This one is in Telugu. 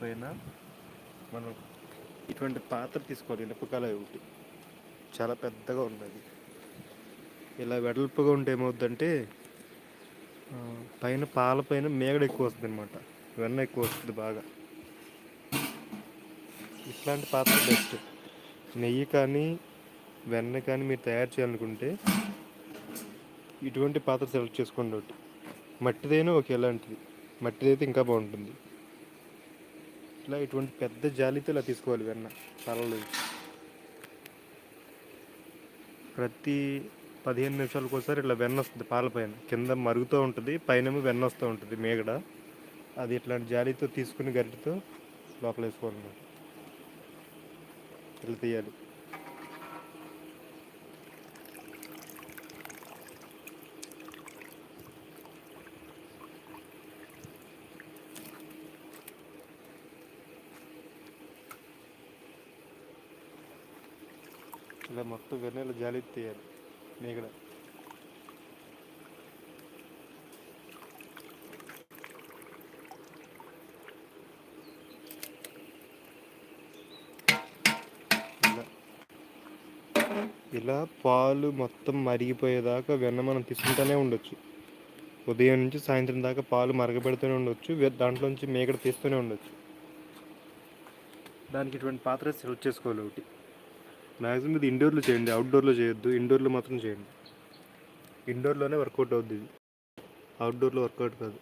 పైన మనం ఇటువంటి పాత్ర తీసుకోవాలి ఇనుపకాల ఒకటి చాలా పెద్దగా ఉన్నది. ఇలా వెడల్పుగా ఉంటే ఏమవుద్దంటే పైన పాల పైన మేగడ ఎక్కువ వస్తుంది అనమాట వెన్న ఎక్కువ వస్తుంది బాగా. ఇట్లాంటి పాత్ర బెస్ట్. నెయ్యి కానీ వెన్న కానీ మీరు తయారు చేయాలనుకుంటే ఇటువంటి పాత్ర సెలెక్ట్ చేసుకోండి ఒకటి. మట్టిదైనా ఒక ఎలాంటిది మట్టిదైతే ఇంకా బాగుంటుంది. ఇట్లా ఇటువంటి పెద్ద జాలితో ఇలా తీసుకోవాలి వెన్న తలలు. ప్రతి పదిహేను నిమిషాలకు ఒకసారి ఇట్లా వెన్న వస్తుంది పాల పైన. కింద మరుగుతూ ఉంటుంది పైనేమో వెన్న వస్తూ ఉంటుంది మేగడ. అది ఇట్లాంటి జాలితో తీసుకుని గరిటితో లోపల వేసుకోవాలన్నమాట ఇట్లా తీయాలి. ఇలా మొత్తం వెన్నెల జాలి తీయాలి. మేగడ ఇలా. ఇలా పాలు మొత్తం మరిగిపోయేదాకా వెన్న మనం తీసుకుంటూనే ఉండొచ్చు. ఉదయం నుంచి సాయంత్రం దాకా పాలు మరగబెడుతూనే ఉండొచ్చు. దాంట్లో దాంట్లోంచి మేకడ తీస్తూనే ఉండొచ్చు. దానికి ఇటువంటి పాత్ర సెలెక్ట్ చేసుకోవాలి ఒకటి. మ్యాక్సిమం ఇది ఇండోర్లో చేయండి అవుట్డోర్లో చేయొద్దు ఇండోర్లో మాత్రం చేయండి. ఇండోర్లోనే వర్కౌట్ అవుద్ది ఇది. అవుట్డోర్లో వర్కౌట్ కాదు.